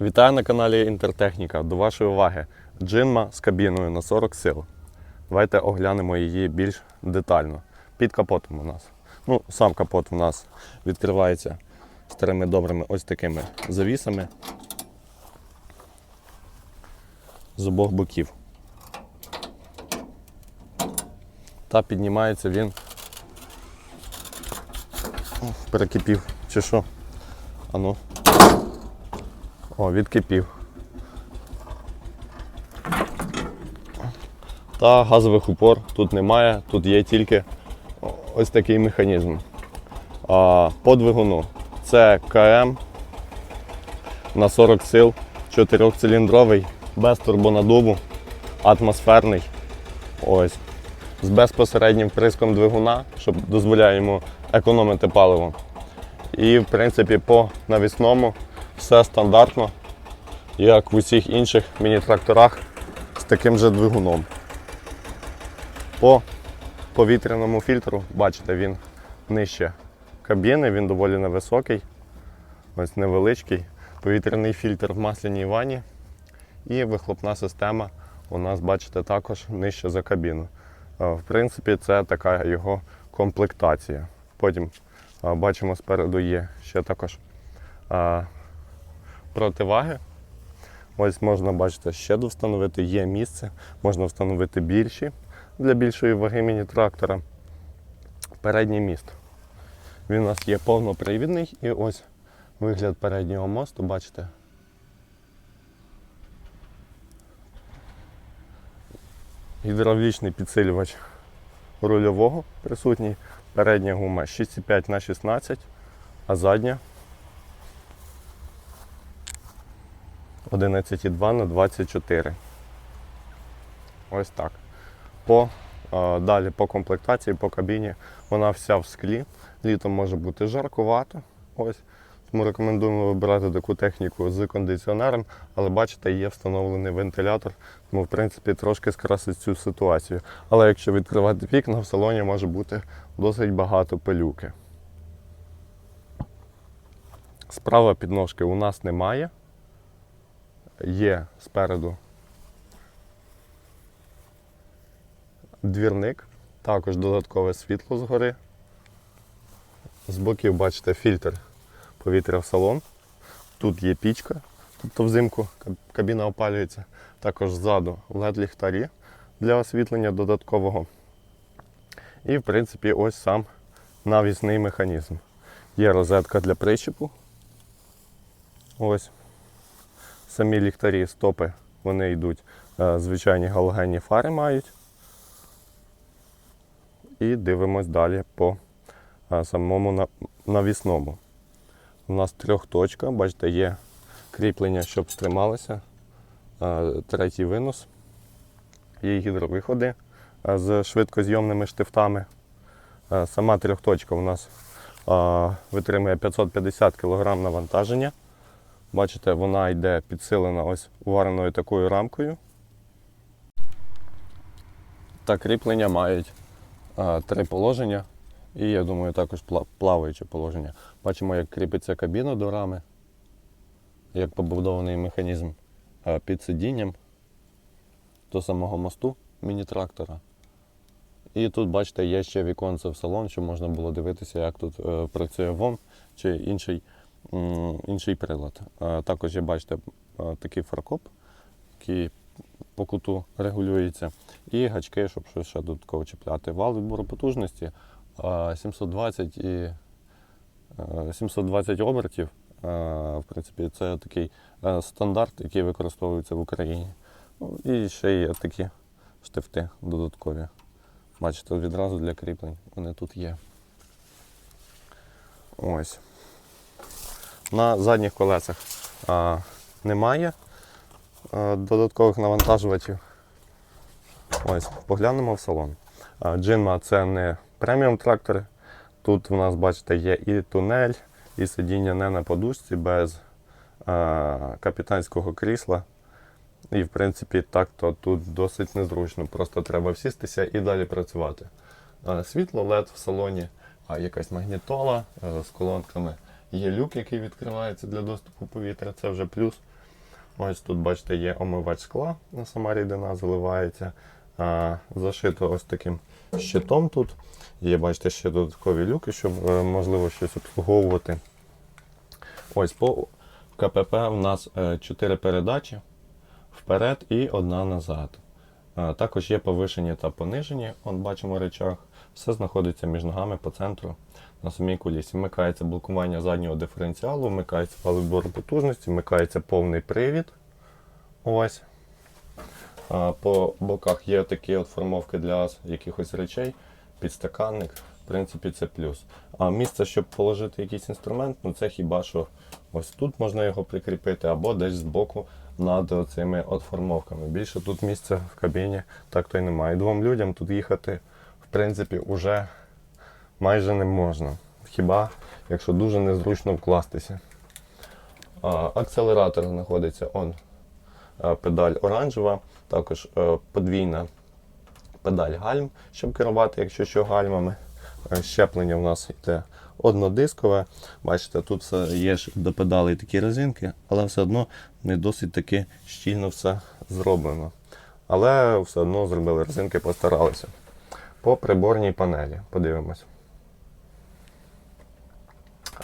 Вітаю на каналі Інтертехніка. До вашої уваги джинма з кабіною на 40 сил. Давайте оглянемо її більш детально. Під капотом у нас. Ну, сам капот у нас відкривається старими добрими ось такими завісами з обох боків. Та піднімається він. Перекипів. Чи що? Ану. О, відкипів. Та газових упор тут немає, тут є тільки ось такий механізм. А, по двигуну це КМ на 40 сил, 4-циліндровий, без турбонадуву, атмосферний. Ось. З безпосереднім вприском двигуна, що дозволяє йому економити паливо. І в принципі по навісному все стандартно, як в усіх інших міні-тракторах з таким же двигуном. По повітряному фільтру, бачите, він нижче кабіни, він доволі невисокий, ось невеличкий. Повітряний фільтр в масляній ванні. І вихлопна система у нас, бачите, також нижче за кабіну. Е, В принципі, це така його комплектація. Потім е, бачимо спереду є ще також е, противаги. Ось можна бачити, ще встановити, є місце, можна встановити більші для більшої ваги міні-трактора. Передній міст. Він у нас є повнопривідний і ось вигляд переднього мосту, бачите. Гідравлічний підсилювач рульового присутній. Передня гума 6,5 на 16, а задня 11,2 на 24. Ось так. По, е, далі по комплектації, по кабіні вона вся в склі. Літом може бути жаркувато. Ось. Тому рекомендуємо вибирати таку техніку з кондиціонером, але бачите, є встановлений вентилятор, тому в принципі трошки скрасить цю ситуацію. Але якщо відкривати вікна, в салоні може бути досить багато пилюки. Справа підножки у нас немає. Є спереду двірник, також додаткове світло згори. З боків бачите фільтр повітря в салон. Тут є пічка, тобто взимку кабіна опалюється. Також ззаду led ліхтарі для освітлення додаткового. І, в принципі, ось сам навісний механізм. Є розетка для прищепу. Ось. Самі ліхтарі, стопи, вони йдуть, е, звичайні галогенні фари мають. І дивимось далі по е, самому навісному. У нас трьохточка, бачите, є кріплення, щоб стрималося. Е, Третій винос. Є гідровиходи з швидкозйомними штифтами. Сама трьохточка у нас витримує 550 кг навантаження. Бачите, вона йде підсилена ось увареною такою рамкою. Та кріплення мають е, три положення. І я думаю, також плаваюче положення. Бачимо, як кріпиться кабіна до рами, як побудований механізм е, під сидінням до самого мосту міні-трактора. І тут, бачите, є ще віконце в салон, щоб можна було дивитися, як тут е, працює ВОМ чи інший, інший прилад. Також є, бачите, такий фаркоп, який по куту регулюється, і гачки, щоб щось ще додатково чіпляти. Вал відбору потужності е, 720 і е, 720 обертів. В принципі, це такий стандарт, який використовується в Україні. Ну, і ще є такі штифти додаткові. Бачите, відразу для кріплень вони тут є. Ось. На задніх колесах а, немає а, додаткових навантажувачів. Ось, поглянемо в салон. А, Джинма це не преміум трактори. Тут у нас, бачите, є і тунель, і сидіння не на подушці без а, капітанського крісла. І в принципі так то тут досить незручно. Просто треба всістися і далі працювати. А, Світло LED в салоні, а якась магнітола е, з колонками. Є люк, який відкривається для доступу повітря, це вже плюс. Ось тут, бачите, є омивач скла, на сама рідина заливається. А, зашито ось таким щитом тут. Є, бачите, ще додаткові люки, щоб е, можливо щось обслуговувати. Ось по КПП у нас 4 передачі вперед і одна назад. Також є повишені та понижені. Он бачимо речах. Все знаходиться між ногами по центру на самій кулісі. Вмикається блокування заднього диференціалу, вмикається вал потужності, вмикається повний привід. Ось. По боках є такі от формовки для якихось речей, підстаканник. В принципі, це плюс. А місце, щоб положити якийсь інструмент, ну це хіба що ось тут можна його прикріпити, або десь збоку над цими формовками. Більше тут місця в кабіні так то й немає. Двом людям тут їхати, в принципі, уже майже не можна. Хіба якщо дуже незручно вкластися. А, акселератор знаходиться он педаль оранжева, також е, подвійна педаль гальм, щоб керувати, якщо що гальмами. Е, Щеплення в нас йде однодискове. Бачите, тут все є ж до педалей такі резинки, але все одно не досить таки щільно все зроблено. Але все одно зробили резинки, постаралися. По приборній панелі подивимось.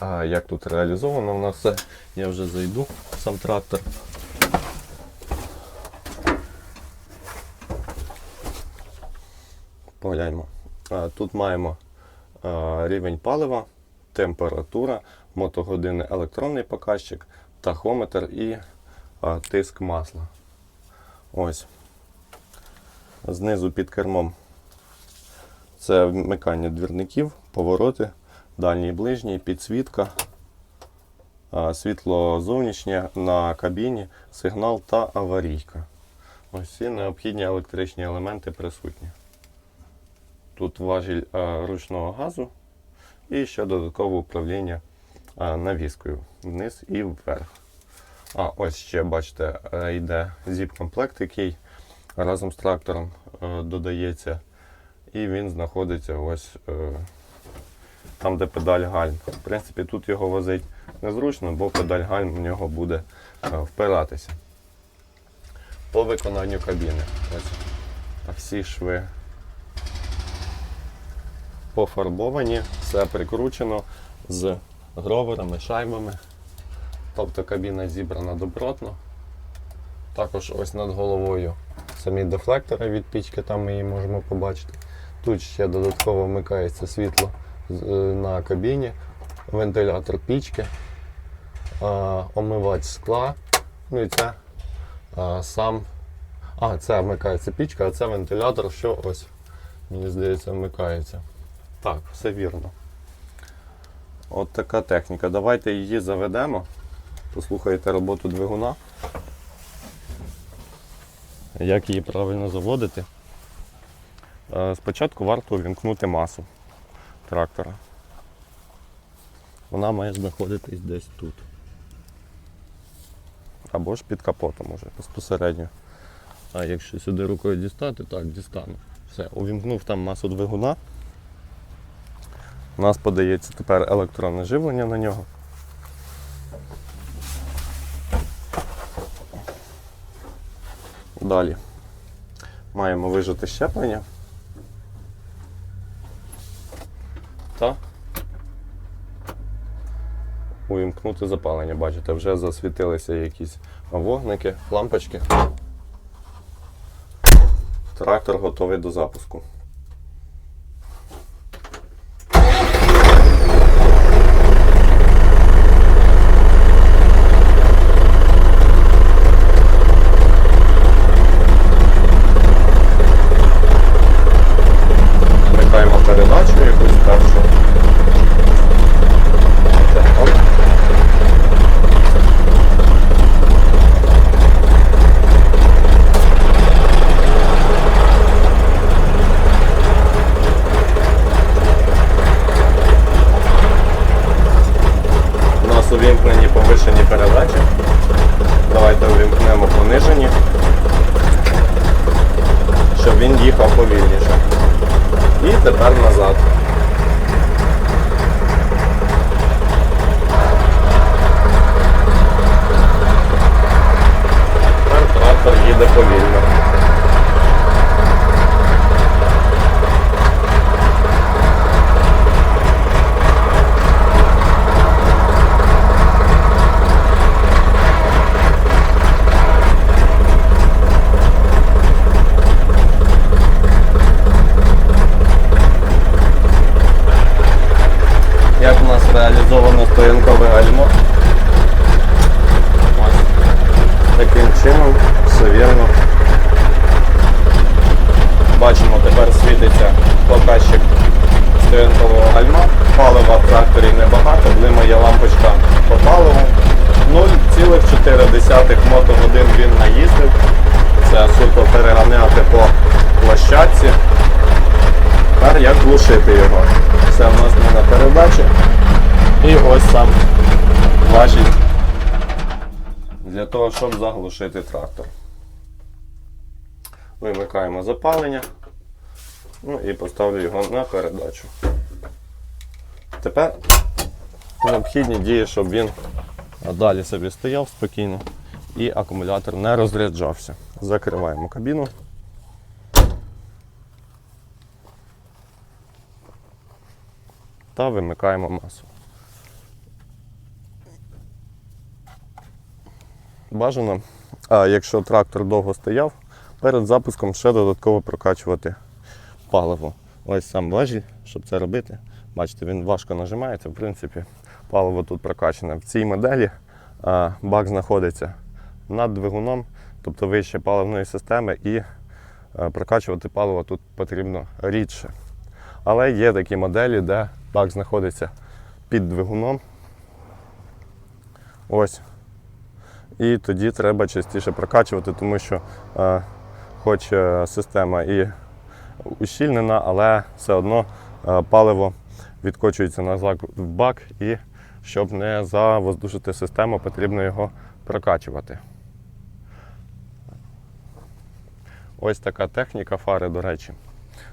А як тут реалізовано у нас все, я вже зайду в сам трактор. Погляньмо. Тут маємо рівень палива, температура, мотогодини електронний показчик, тахометр і а, тиск масла. Ось. Знизу під кермом це вмикання двірників, повороти, дальній ближній, підсвітка, а, світло зовнішнє на кабіні, сигнал та аварійка. Ось всі необхідні електричні елементи присутні. Тут важіль а, ручного газу і ще додаткове управління навіскою вниз і вверх. А ось ще бачите, е, йде зіп-комплект, який разом з трактором е, додається. І він знаходиться ось е, там, де педаль гальм. В принципі, тут його возить незручно, бо педаль гальм в нього буде впиратися. По виконанню кабіни. Ось всі шви пофарбовані, все прикручено з гроверами, шайбами. Тобто кабіна зібрана добротно. Також ось над головою самі дефлектори від пічки, там ми її можемо побачити. Тут ще додатково вмикається світло е, на кабіні, вентилятор пічки, омивач скла. Ну і це сам. А, це вмикається пічка, а це вентилятор, що ось, мені здається, вмикається. Так, все вірно. От така техніка. Давайте її заведемо. Послухайте роботу двигуна. Як її правильно заводити? Е, Спочатку варто увімкнути масу трактора. Вона має знаходитись десь тут. Або ж під капотом уже безпосередньо. А якщо сюди рукою дістати, так, дістану. Все, увімкнув там масу двигуна. У нас подається тепер електронне живлення на нього. Далі маємо вижити щеплення. Та увімкнути запалення. Бачите, вже засвітилися якісь вогники, лампочки. Трактор готовий до запуску. Вмикаємо передачу якусь першу. Так, оп. У нас увімкнені повишені передачі. Давайте увімкнемо понижені, щоб він їхав повільніше. І тепер назад. Трактор їде повільно. Як у нас реалізовано стоянкове гальмо? Ось. Таким чином, все вірно. Бачимо, тепер світиться показчик стоянкового гальма. Палива в тракторі небагато, блимає лампочка по паливу. 0,4 мотогодин він наїздив. Це суто переганяти по площадці. Тепер як глушити його. Це в нас не на передачі. І ось сам важіль для того, щоб заглушити трактор. Вимикаємо запалення. Ну і поставлю його на передачу. Тепер необхідні дії, щоб він далі собі стояв спокійно і акумулятор не розряджався. Закриваємо кабіну. Та вимикаємо масу. Бажано, а якщо трактор довго стояв, перед запуском ще додатково прокачувати паливо. Ось сам важіль, щоб це робити. Бачите, він важко нажимається. В принципі, паливо тут прокачане. В цій моделі бак знаходиться над двигуном, тобто вище паливної системи, і а, прокачувати паливо тут потрібно рідше. Але є такі моделі, де бак знаходиться під двигуном. Ось. І тоді треба частіше прокачувати, тому що е, хоч е, система і ущільнена, але все одно е, паливо відкочується назад в бак, і щоб не завоздушити систему, потрібно його прокачувати. Ось така техніка фари, до речі.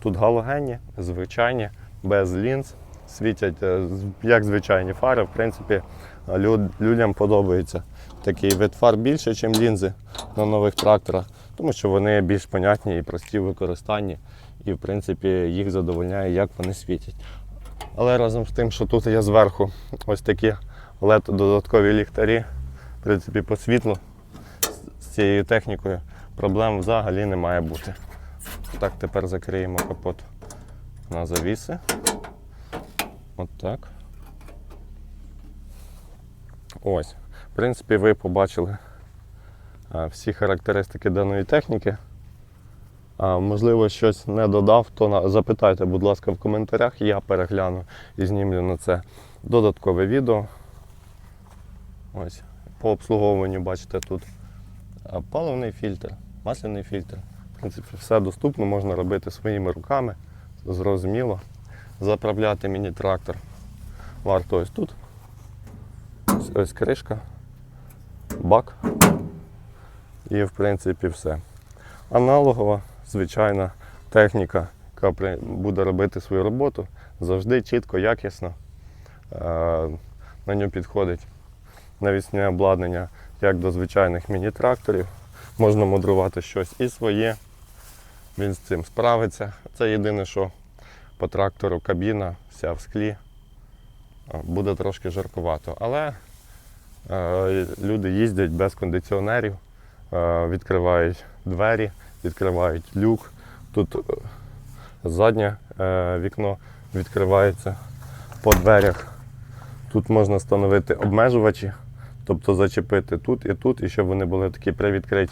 Тут галогенні, звичайні, без лінз. Світять е, як звичайні фари. В принципі, люд- людям подобається такий вид фар більше, ніж лінзи на нових тракторах, тому що вони більш понятні і прості в використанні, і в принципі їх задовольняє, як вони світять. Але разом з тим, що тут є зверху ось такі LED додаткові ліхтарі, в принципі, по світлу з цією технікою проблем взагалі не має бути. Так, тепер закриємо капот на завіси. От так. Ось. В принципі, ви побачили всі характеристики даної техніки. А, можливо, щось не додав, то запитайте, будь ласка, в коментарях, я перегляну і знімлю на це додаткове відео. Ось. По обслуговуванню бачите тут паливний фільтр, масляний фільтр. В принципі, все доступно, можна робити своїми руками, зрозуміло. Заправляти міні-трактор варто ось тут. Ось кришка, бак і в принципі все. Аналогова, звичайна техніка, яка буде робити свою роботу завжди чітко, якісно. Е, На нього підходить навісне обладнання як до звичайних міні-тракторів. Можна мудрувати щось і своє. Він з цим справиться. Це єдине, що по трактору кабіна вся в склі. Буде трошки жаркувато. Але е, люди їздять без кондиціонерів, е, відкривають двері, відкривають люк. Тут е, заднє е, вікно відкривається по дверях. Тут можна встановити обмежувачі, тобто зачепити тут і тут, і щоб вони були такі привідкриті.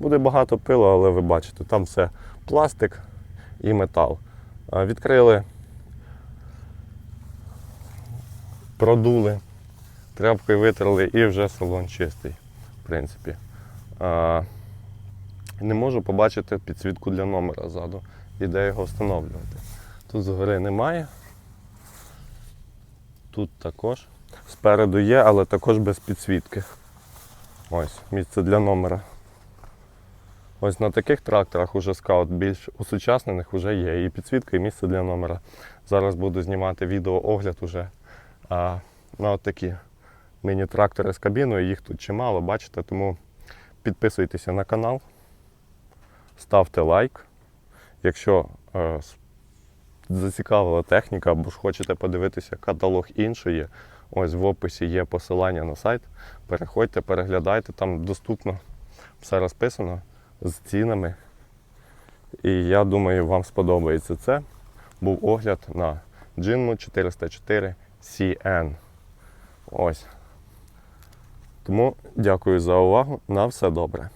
Буде багато пилу, але ви бачите, там все пластик і метал. Відкрили, продули, тряпкою витерли і вже салон чистий, в принципі. А, Не можу побачити підсвітку для номера ззаду і де його встановлювати. Тут згори немає. Тут також. Спереду є, але також без підсвітки. Ось, місце для номера. Ось на таких тракторах уже скаут більш усучаснених вже є. І підсвітка, і місце для номера. Зараз буду знімати відеоогляд уже а, на от такі міні-трактори з кабіною. Їх тут чимало, бачите, тому підписуйтеся на канал. ставте лайк. Якщо е, зацікавила техніка або ж хочете подивитися каталог іншої, ось в описі є посилання на сайт. Переходьте, переглядайте, там доступно все розписано з цінами. І я думаю, вам сподобається це. Був огляд на Jinmu 404 CN. Ось. Тому дякую за увагу. На все добре.